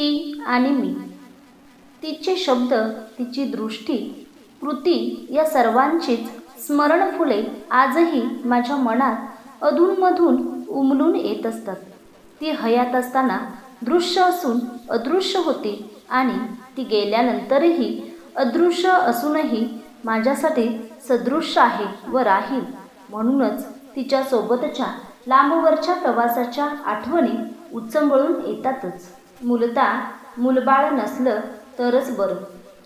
ती आणि मी. तिचे शब्द तिची दृष्टी कृती या सर्वांचीच स्मरणफुले आजही माझ्या मनात अधूनमधून उमलून येत असतात. ती हयात असताना दृश्य असून अदृश्य होती आणि ती गेल्यानंतरही अदृश्य असूनही माझ्यासाठी सदृश्य आहे व राहील. म्हणूनच तिच्यासोबतच्या लांबवरच्या प्रवासाच्या आठवणी उचंबळून येतातच. मूलता मूलबाळ नसलं तरच बरं.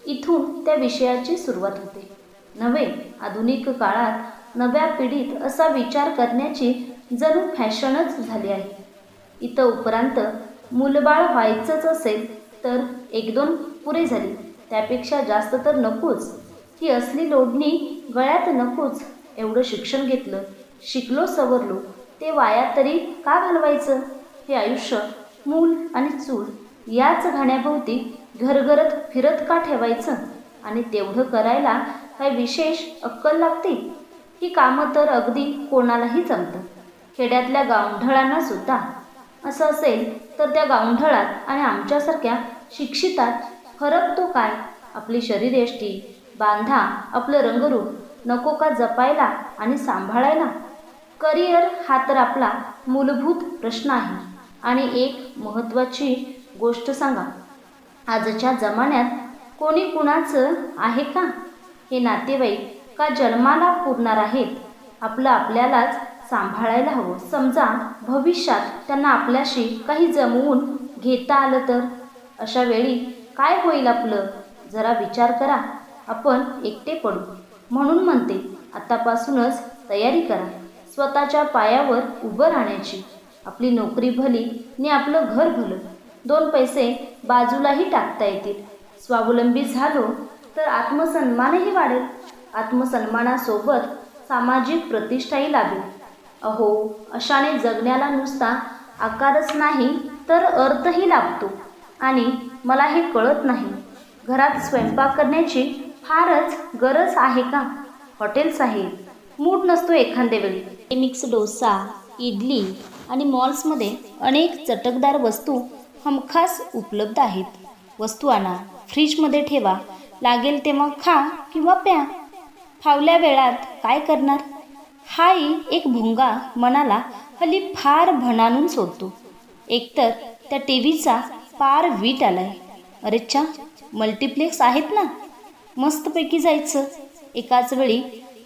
इथून त्या विषयाची सुरुवात होते. नव्हे आधुनिक काळात नव्या पिढीत असा विचार करण्याची जणू फॅशनच झाली आहे. इथं उपरांत मूलबाळ व्हायचंच असेल तर एक दोन पुरे झाली. त्यापेक्षा जास्त तर नकोच. ही असली लोढणी गळ्यात नकोच. एवढं शिक्षण घेतलं शिकलो सवरलो ते वाया तरी का घालवायचं? हे आयुष्य मूल आणि चूल याच घाण्याभोवती घरघरत फिरत का ठेवायचं? आणि तेवढं करायला काय विशेष अक्कल लागते? ही कामं तर अगदी कोणालाही जमतं. खेड्यातल्या गावंढळांना सुद्धा. असं असेल तर त्या गावंढळात आणि आमच्यासारख्या शिक्षितात फरक तो काय? आपली शरीरयष्टी बांधा आपलं रंगरूप नको का जपायला आणि सांभाळायला? करिअर हा तर आपला मूलभूत प्रश्न आहे. आणि एक महत्त्वाची गोष्ट सांगा. आजच्या जमान्यात कोणी कुणाचं आहे का? हे नातेवाईक का जन्माला पुरणार आहेत? आपलं आपल्यालाच सांभाळायला हवं. समजा भविष्यात त्यांना आपल्याशी काही जमवून घेता आलं तर? अशा वेळी काय होईल आपलं? जरा विचार करा. आपण एकटे पडू. म्हणून म्हणते आतापासूनच तयारी करा. स्वतःच्या पायावर उभं राहण्याची. आपली नोकरी भली आणि आपलं घर भलं. दोन पैसे बाजूलाही टाकता येतील. स्वावलंबी झालो तर आत्मसन्मानही वाढेल. आत्मसन्मानासोबत सामाजिक प्रतिष्ठाही लाभेल. अहो अशाने जगण्याला नुसता आकारच नाही तर अर्थही लाभतो. आणि मला हे कळत नाही घरात स्वयंपाक करण्याची फारच गरज आहे का? हॉटेल्स आहेत मूड नसतो एखाद्या वेळी मिक्स डोसा इडली आणि मॉल्समध्ये अनेक चटकदार वस्तू हमखास उपलब्ध आहेत. वस्तू आणा फ्रीजमध्ये ठेवा लागेल तेव्हा खा किंवा प्या. फावल्या वेळात काय करणार? हाही एक भुंगा मनाला हल्ली फार भणानून सोडतो. एकतर त्या टी व्हीचा पार वीट आलाय. अरेच्छा मल्टिप्लेक्स आहेत ना? मस्तपैकी जायचं. एकाच वेळी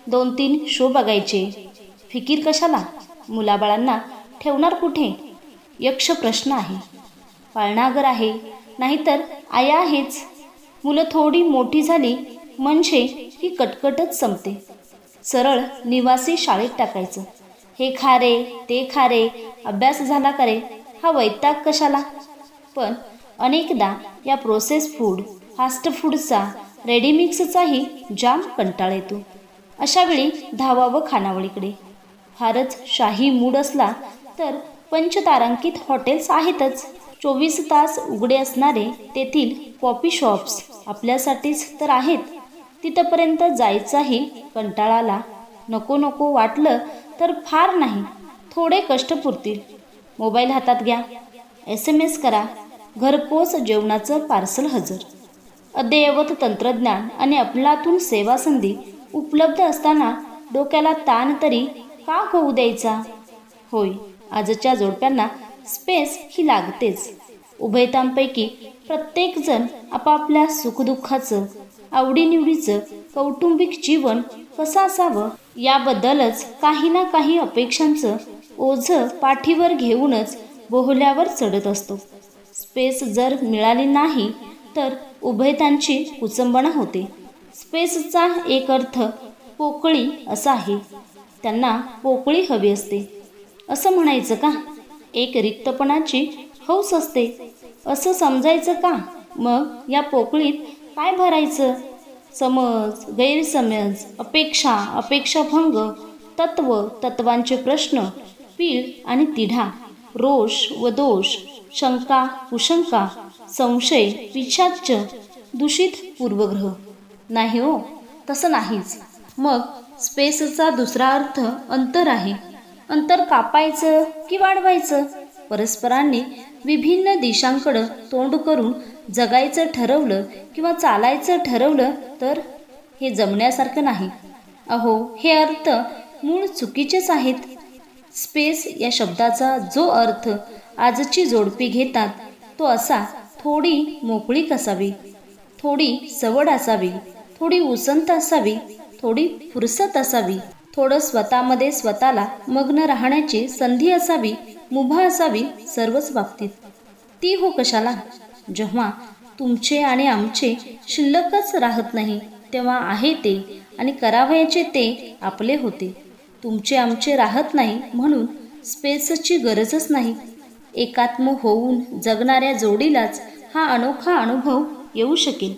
दोन तीन शो बघायचे. फिकीर कशाला? मुलाबाळांना ठेवणार कुठे? यक्ष प्रश्न आहे. पाळणागर आहे. नाहीतर आया आहेच. मुलं थोडी मोठी झाली म्हणजे ही कटकटच संपते. सरळ निवासी शाळेत टाकायचं. हे खा रे ते खा रे अभ्यास झाला का रे? हा वैताग कशाला? पण अनेकदा या प्रोसेस फूड फास्ट फूडचा रेडीमिक्सचाही जाम कंटाळ येतो. अशावेळी धावावं खानावळीकडे. फारच शाही मूड असला तर पंचतारांकित हॉटेल्स आहेतच. चोवीस तास उघडे असणारे तेथील कॉफी शॉप्स आपल्यासाठीच तर आहेत. तिथंपर्यंत जायचाही कंटाळाला नको नको वाटलं तर फार नाही थोडे कष्ट पुरतील. मोबाईल हातात घ्या एस एम एस करा घरपोच जेवणाचं पार्सल हजर. अद्ययावत तंत्रज्ञान आणि अपलातून सेवा संधी उपलब्ध असताना डोक्याला ताण तरी का होऊ द्यायचा? होय आजच्या जोडप्यांना स्पेस ही लागतेच. उभयतांपैकी प्रत्येकजण आपापल्या सुखदुःखाचं आवडीनिवडीचं कौटुंबिक जीवन कसं असावं याबद्दलच काही ना काही अपेक्षांचं ओझं पाठीवर घेऊनच बोहल्यावर चढत असतो. स्पेस जर मिळाली नाही तर उभयतांची कुचंबणा होते. स्पेसचा एक अर्थ पोकळी असा आहे. त्यांना पोकळी हवी असते. असं म्हणायचं का? एक रिक्तपणाची हौस असते. असं समजायचं का? मग या पोकळीत काय भरायचं? समज गैरसमज अपेक्षा अपेक्षाभंग तत्व तत्वांचे प्रश्न पीळ आणि तिढा रोष व दोष शंका कुशंका संशय पिशाच्य दूषित पूर्वग्रह. नाही हो तसं नाहीच. मग स्पेसचा दुसरा अर्थ अंतर आहे. अंतर कापायचं की वाढवायचं? परस्परांनी विभिन्न दिशांकडं तोंड करून जगायचं ठरवलं किंवा चालायचं ठरवलं तर हे जमण्यासारखं नाही. अहो हे अर्थ मूळ चुकीचेच आहेत. स्पेस या शब्दाचा जो अर्थ आजची जोडपी घेतात तो असा थोडी मोकळीक असावी थोडी सवड असावी थोडी उसंत असावी थोडी फुरसत असावी. थोडं स्वतःमध्ये स्वतःला मग्न राहण्याची संधी असावी मुभा असावी सर्वच बाबतीत. ती हो कशाला? जेव्हा तुमचे आणि आमचे शिल्लकच राहत नाही तेव्हा आहे ते आणि करावयाचे ते आपले होते. तुमचे आमचे राहत नाही म्हणून स्पेसची गरजच नाही. एकात्म होऊन जगणाऱ्या जोडीलाच हा अनोखा अनुभव येऊ शकेल.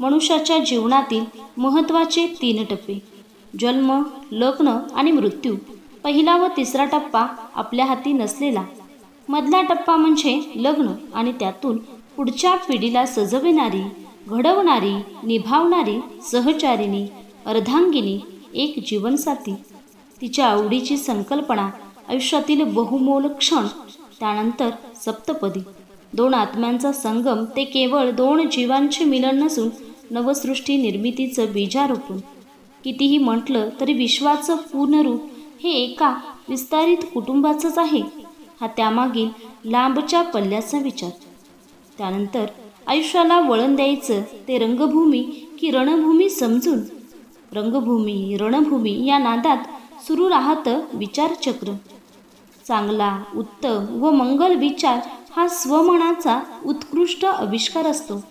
मनुष्याच्या जीवनातील महत्त्वाचे तीन टप्पे. जन्म लग्न आणि मृत्यू. पहिला व तिसरा टप्पा आपल्या हाती नसलेला. मधला टप्पा म्हणजे लग्न आणि त्यातून पुढच्या पिढीला सजविणारी घडवणारी निभावणारी सहचारिणी अर्धांगिनी एक जीवनसाथी. तिच्या आवडीची संकल्पना आयुष्यातील बहुमोल क्षण त्यानंतर सप्तपदी. दोन आत्म्यांचा संगम ते केवळ दोन जीवांचे मिलन नसून नवसृष्टी निर्मितीचं बीजारोपण. कितीही म्हटलं तरी विश्वाचं पूर्ण रूप हे एका विस्तारित कुटुंबाचंच आहे. हा त्यामागील लांबच्या पल्ल्याचा विचार. त्यानंतर आयुष्याला वळण द्यायचं ते रंगभूमी की रणभूमी समजून? रंगभूमी रणभूमी या नादात सुरू राहतं विचारचक्र. चांगला उत्तम व मंगल विचार हा स्वमनाचा उत्कृष्ट आविष्कार असतो.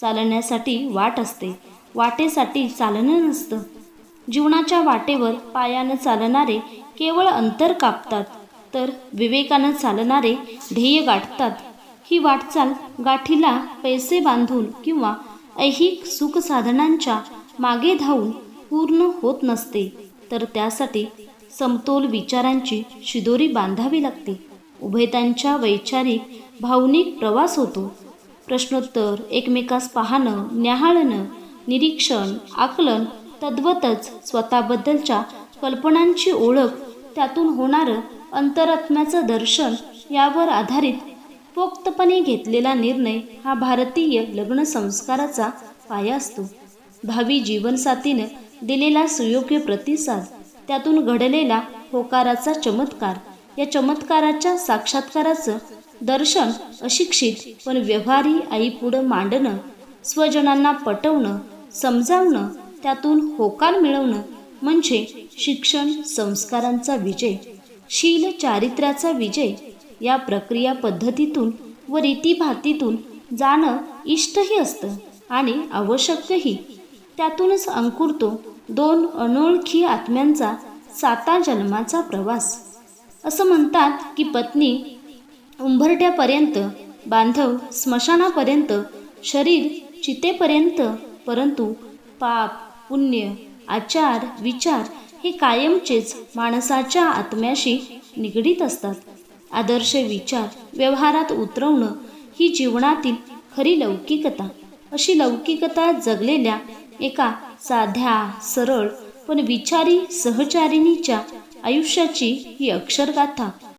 चालण्यासाठी वाट असते. वाटेसाठी चालणं नसतं. जीवनाच्या वाटेवर पायानं चालणारे केवळ अंतर कापतात तर विवेकानं चालणारे ध्येय गाठतात. ही वाटचाल गाठीला पैसे बांधून किंवा ऐहिक सुखसाधनांच्या मागे धावून पूर्ण होत नसते तर त्यासाठी समतोल विचारांची शिदोरी बांधावी लागते. उभयतांच्या वैचारिक भावनिक प्रवास होतो. प्रश्नोत्तर एकमेकास पाहणं न्याहाळणं निरीक्षण आकलन तद्वतच स्वतःबद्दलच्या कल्पनांची ओळख त्यातून होणारं अंतरात्म्याचं दर्शन यावर आधारित पोक्तपणे घेतलेला निर्णय हा भारतीय लग्न संस्काराचा पाया असतो. भावी जीवनसाथीनं दिलेला सुयोग्य प्रतिसाद त्यातून घडलेला होकाराचा चमत्कार या चमत्काराच्या साक्षात्काराचं दर्शन अशिक्षित पण व्यवहारी आईपुढं मांडणं स्वजनांना पटवणं समजावणं त्यातून होकार मिळवणं म्हणजे शिक्षण संस्कारांचा विजय शील चारित्र्याचा विजय या प्रक्रिया पद्धतीतून व रीतीभातीतून जाणं इष्टही असतं आणि आवश्यकही. त्यातूनच अंकुरतो दोन अनोळखी आत्म्यांचा साता जन्माचा प्रवास. असं म्हणतात की पत्नी उंबरट्यापर्यंत बांधव स्मशानापर्यंत शरीर चितेपर्यंत परंतु पाप पुण्य आचार विचार हे कायमचेच माणसाच्या आत्म्याशी निगडीत असतात. आदर्श विचार व्यवहारात उतरवणं ही जीवनातील खरी लौकिकता. अशी लौकिकता जगलेल्या एका साध्या सरळ पण विचारी सहचारिणीच्या आयुष्याची ही अक्षरगाथा.